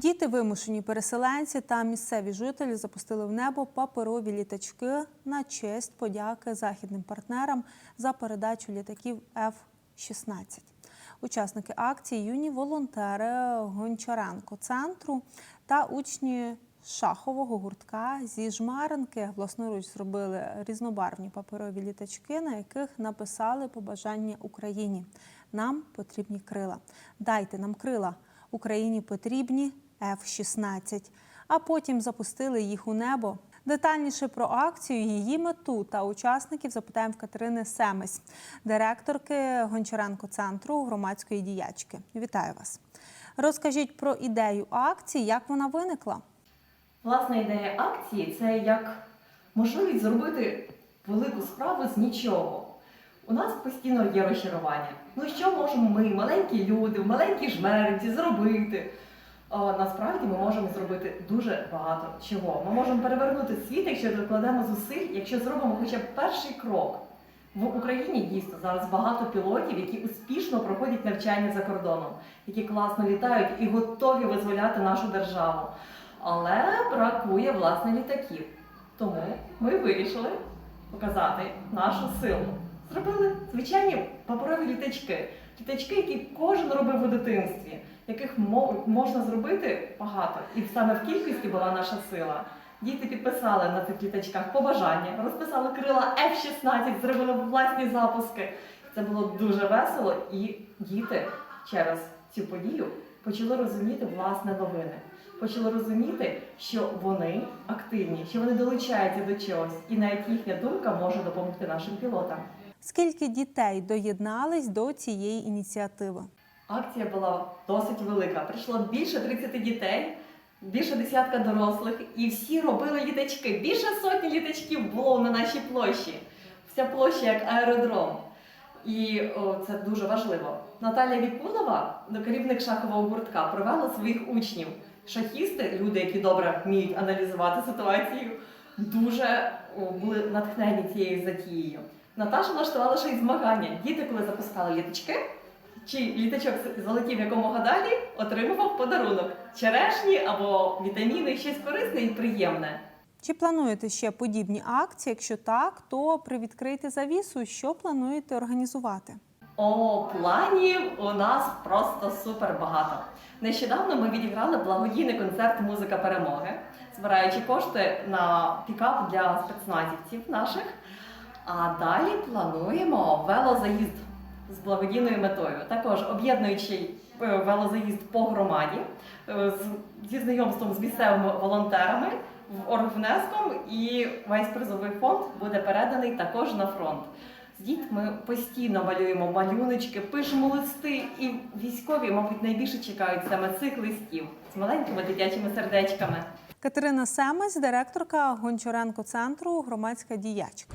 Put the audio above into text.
Діти, вимушені переселенці та місцеві жителі запустили в небо паперові літачки на честь подяки західним партнерам за передачу літаків F-16. Учасники акції юні волонтери Гончаренко центру та учні шахового гуртка зі жмаринки власноруч зробили різнобарвні паперові літачки, на яких написали побажання Україні. Нам потрібні крила. Дайте нам крила. Україні потрібні F-16. А потім запустили їх у небо. Детальніше про акцію, її мету та учасників запитаємо в Катерини Семесь, директорки Гончаренко центру громадської діячки. Вітаю вас. Розкажіть про ідею акції, як вона виникла. Власна ідея акції це як можливість зробити велику справу з нічого. У нас постійно є розчарування. Ну що можемо ми, маленькі люди, в маленькій жмеринці, зробити? А, насправді ми можемо зробити дуже багато чого. Ми можемо перевернути світ, якщо докладемо зусиль, якщо зробимо хоча б перший крок. В Україні дійсно зараз багато пілотів, які успішно проходять навчання за кордоном, які класно літають і готові визволяти нашу державу. Але бракує власне літаків. Тому ми вирішили показати нашу силу. Зробили звичайні паперові літачки. Літачки, які кожен робив у дитинстві, яких мо- можна зробити багато. І саме в кількості була наша сила. Діти підписали на цих літачках побажання, розписали крила F-16, зробили власні запуски. Це було дуже весело, і діти через цю подію почали розуміти власне новини. Почали розуміти, що вони активні, що вони долучаються до чогось, і навіть їхня думка може допомогти нашим пілотам. Скільки дітей доєднались до цієї ініціативи? Акція була досить велика. Прийшло більше 30 дітей, більше десятка дорослих, і всі робили літачки. Більше сотні літачків було на нашій площі. Вся площа як аеродром. І о, це дуже важливо. Наталія Вікулова, керівник шахового гуртка, провела своїх учнів. Шахісти, люди, які добре вміють аналізувати ситуацію, дуже о, були натхнені цією затією. Наташа влаштувала ще й змагання. Діти, коли запускали літачки, чи літачок залетів якомога далі, отримував подарунок черешні або вітаміни, щось корисне і приємне. Чи плануєте ще подібні акції? Якщо так, то привідкрийте завісу, що плануєте організувати? О, планів у нас просто супер багато. Нещодавно ми відіграли благодійний концерт Музика перемоги, збираючи кошти на пікап для спецназівців наших. А далі плануємо велозаїзд з благодійною метою. Також об'єднуючи е, велозаїзд по громаді е, зі знайомством з місцевими волонтерами в оргвнеском і весь призовий фонд буде переданий також на фронт. З дітьми постійно малюємо малюночки, пишемо листи, і військові, мабуть, найбільше чекають саме цих листів з маленькими дитячими сердечками. Катерина Семець, директорка Гончаренко центру громадська діячка.